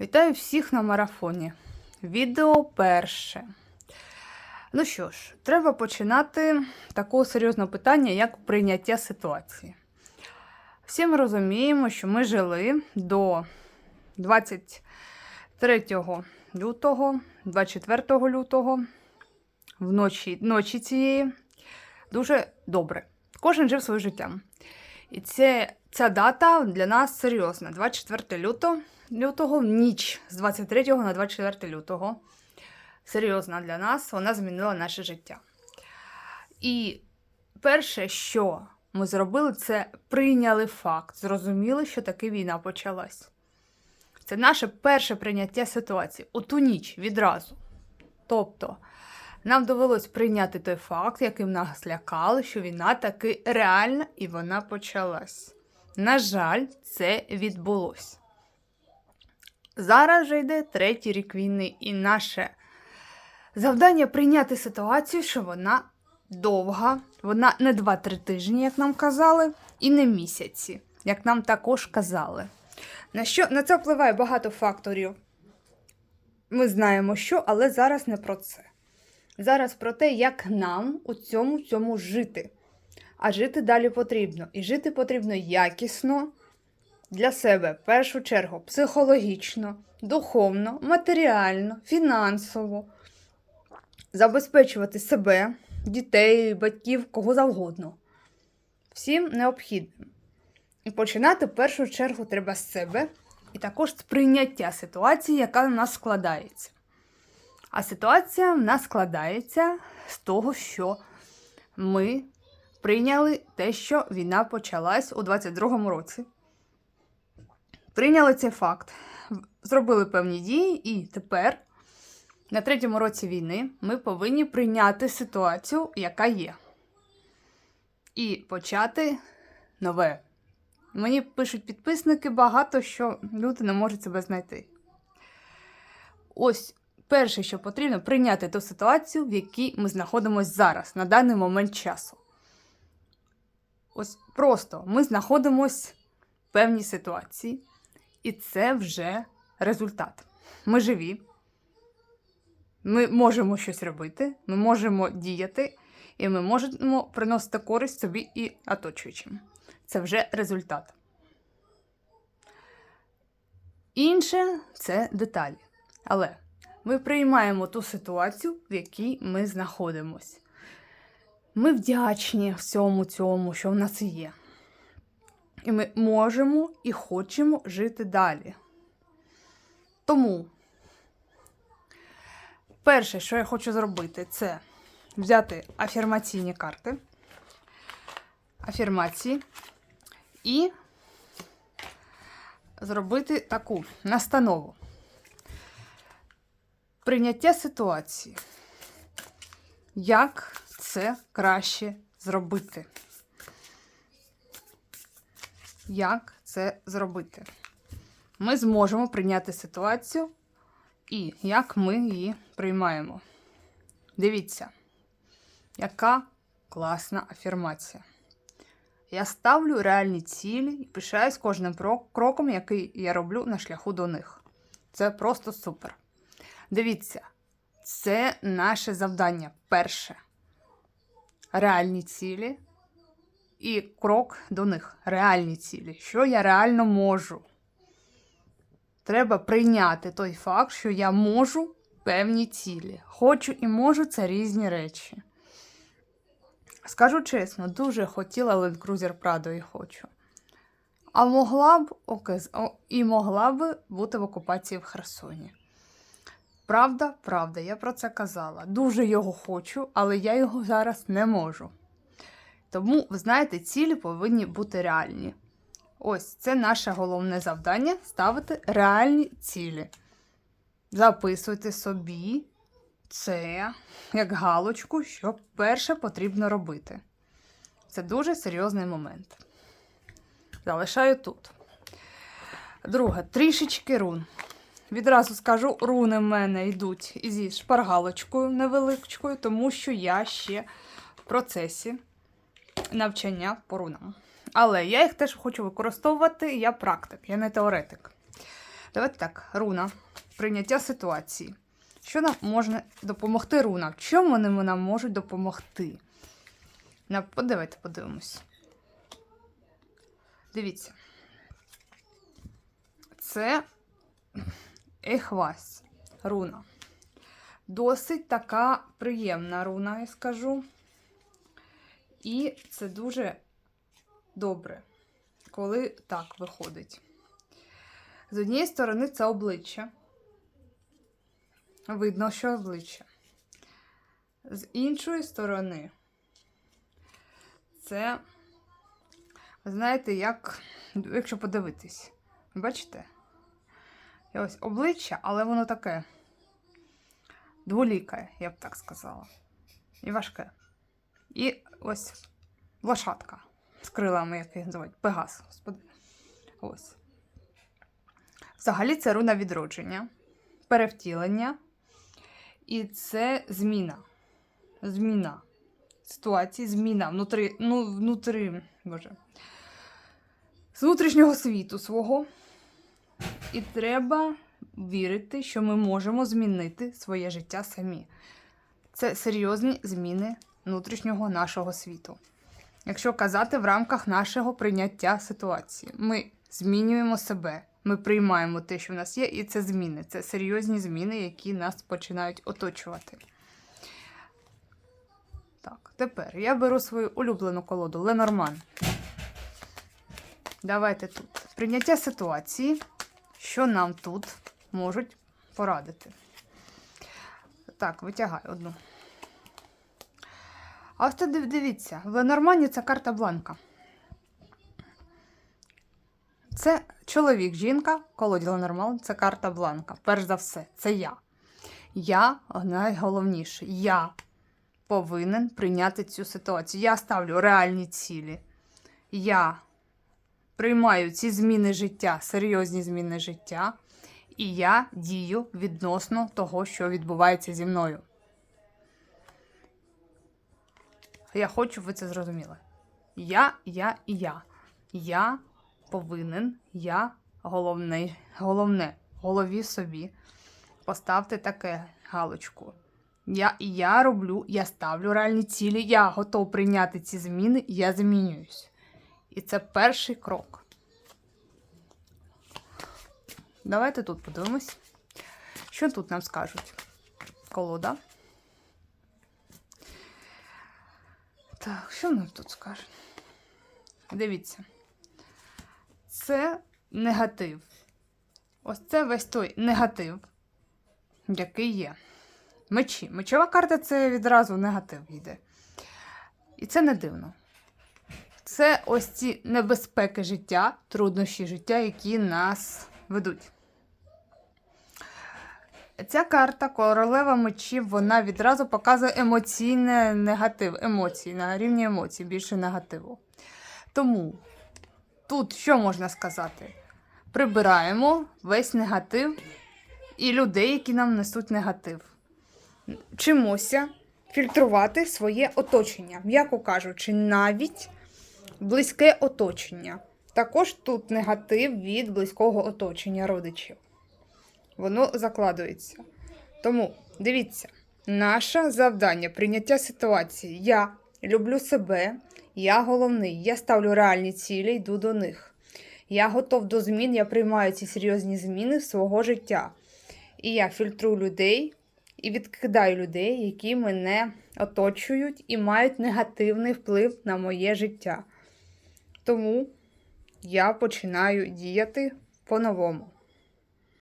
Вітаю всіх на марафоні. Відео перше. Ну що ж, треба починати такого серйозного питання, як прийняття ситуації. Всі ми розуміємо, що ми жили до 23 лютого, 24 лютого, вночі, ночі цієї, дуже добре. Кожен жив своє життя. І це, ця дата для нас серйозна. 24 лютого, лютого, ніч з 23 на 24 лютого. Серйозна для нас, вона змінила наше життя. І перше, що ми зробили, це прийняли факт. Зрозуміли, що таки війна почалась. Це наше перше прийняття ситуації у ту ніч відразу. Тобто, нам довелось прийняти той факт, яким нас лякали, що війна таки реальна і вона почалась. На жаль, це відбулось. Зараз же йде третій рік війни, і наше завдання прийняти ситуацію, що вона довга, вона не 2-3 тижні, як нам казали, і не місяці, як нам також казали. На, що, на це впливає багато факторів. Ми знаємо, що, але зараз не про це. Зараз про те, як нам у цьому цьому жити. А жити далі потрібно. І жити потрібно якісно для себе, в першу чергу, психологічно, духовно, матеріально, фінансово, забезпечувати себе, дітей, батьків, кого завгодно. Всім необхідним. І починати в першу чергу треба з себе, і також з прийняття ситуації, яка в нас складається. А ситуація в нас складається з того, що ми прийняли те, що війна почалась у 22-му році. Прийняли цей факт, зробили певні дії, і тепер, на третьому році війни, ми повинні прийняти ситуацію, яка є. І почати нове. Мені пишуть підписники багато, що люди не можуть себе знайти. Ось перше, що потрібно, прийняти ту ситуацію, в якій ми знаходимося зараз, на даний момент часу. Ось просто ми знаходимося в певній ситуації, і це вже результат. Ми живі, ми можемо щось робити, ми можемо діяти, і ми можемо приносити користь собі і оточуючим. Це вже результат. Інше це деталі. Але ми приймаємо ту ситуацію, в якій ми знаходимося. Ми вдячні всьому цьому, що в нас є. І ми можемо і хочемо жити далі. Тому, перше, що я хочу зробити, це взяти афірмаційні карти, афірмації і зробити таку настанову. Прийняття ситуації. Як це краще зробити? Як це зробити? Ми зможемо прийняти ситуацію і як ми її приймаємо. Дивіться, яка класна афірмація. Я ставлю реальні цілі і пишаюсь кожним кроком, який я роблю на шляху до них. Це просто супер. Дивіться, це наше завдання перше. Реальні цілі і крок до них. Реальні цілі. Що я реально можу? Треба прийняти той факт, що я можу певні цілі. Хочу і можу це різні речі. Скажу чесно, дуже хотіла Land Cruiser Prado і хочу. А могла б і могла б бути в окупації в Херсоні. Правда, правда, я про це казала. Дуже його хочу, але я його зараз не можу. Тому, ви знаєте, цілі повинні бути реальні. Ось це наше головне завдання ставити реальні цілі. Записуйте собі це як галочку, що перше потрібно робити. Це дуже серйозний момент. Залишаю тут. Друге, трішечки рун. Відразу скажу, руни в мене йдуть зі шпаргалочкою невеличкою, тому що я ще в процесі навчання по рунам. Але я їх теж хочу використовувати, я практик, я не теоретик. Давайте так, руна. Прийняття ситуації. Що нам може допомогти руна? В чому вони нам можуть допомогти? Давайте подивимось. Дивіться. Це Ехвась руна. Досить така приємна руна, я скажу. І це дуже добре, коли так виходить. З однієї сторони, це обличчя. Видно, що обличчя. З іншої сторони, це, ви знаєте, як, якщо подивитись, бачите? Ось обличчя, але воно таке дволіке, я б так сказала. І важке. І ось лошадка з крилами, як їх називають, Пегас, господи. Ось. Взагалі це руна відродження, перевтілення. І це зміна. Зміна ситуації, зміна внутрі, ну, внутрі, боже, з внутрішнього світу свого. І треба вірити, що ми можемо змінити своє життя самі. Це серйозні зміни внутрішнього нашого світу. Якщо казати в рамках нашого прийняття ситуації, ми змінюємо себе, ми приймаємо те, що в нас є, і це зміни. Це серйозні зміни, які нас починають оточувати. Так, тепер я беру свою улюблену колоду Ленорман. Давайте тут. Прийняття ситуації, що нам тут можуть порадити. Так, витягай одну. А ось тут дивіться, в Ленормані це карта бланка. Це чоловік, жінка, колоді Ленорман це карта бланка. Перш за все, це я. Я найголовніше. Я повинен прийняти цю ситуацію. Я ставлю реальні цілі. Я приймаю ці зміни життя, серйозні зміни життя, і я дію відносно того, що відбувається зі мною. Я хочу, щоб ви це зрозуміли. Я, я і я. Я повинен, я головне, головне, голові собі поставте таке галочку. Я, я роблю, я ставлю реальні цілі, я готов прийняти ці зміни, я змінююсь. І це перший крок. Давайте тут подивимось. Що тут нам скажуть? Колода. Так, що нам тут скажуть? Дивіться. Це негатив. Ось це весь той негатив, який є. Мечі. Мечова карта це відразу негатив йде. І це не дивно. Це ось ці небезпеки життя, труднощі життя, які нас ведуть. Ця карта королева мечів, вона відразу показує емоційний негатив. Емоції, на рівні емоцій, більше негативу. Тому тут що можна сказати? Прибираємо весь негатив і людей, які нам несуть негатив. Вчимося фільтрувати своє оточення, м'яко кажучи, навіть близьке оточення. Також тут негатив від близького оточення родичів. Воно закладується. Тому дивіться, наше завдання прийняття ситуації. Я люблю себе, я головний, я ставлю реальні цілі, йду до них. Я готов до змін, я приймаю ці серйозні зміни в свого життя. І я фільтрую людей і відкидаю людей, які мене оточують і мають негативний вплив на моє життя. Тому я починаю діяти по-новому.